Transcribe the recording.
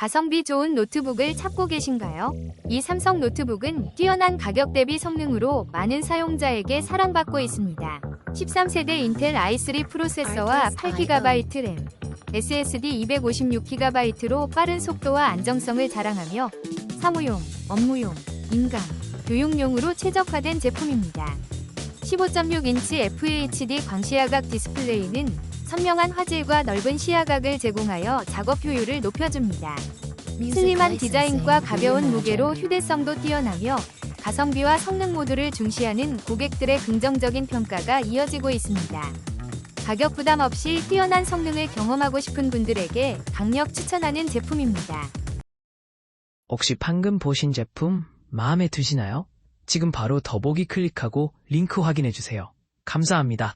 가성비 좋은 노트북을 찾고 계신가요? 이 삼성 노트북은 뛰어난 가격 대비 성능으로 많은 사용자에게 사랑받고 있습니다. 13세대 인텔 i3 프로세서와 8GB 램, SSD 256GB로 빠른 속도와 안정성을 자랑하며 사무용, 업무용, 인강, 교육용으로 최적화된 제품입니다. 15.6인치 FHD 광시야각 디스플레이는 선명한 화질과 넓은 시야각을 제공하여 작업 효율을 높여줍니다. 슬림한 디자인과 가벼운 무게로 휴대성도 뛰어나며 가성비와 성능 모두를 중시하는 고객들의 긍정적인 평가가 이어지고 있습니다. 가격 부담 없이 뛰어난 성능을 경험하고 싶은 분들에게 강력 추천하는 제품입니다. 혹시 방금 보신 제품 마음에 드시나요? 지금 바로 더보기 클릭하고 링크 확인해 주세요. 감사합니다.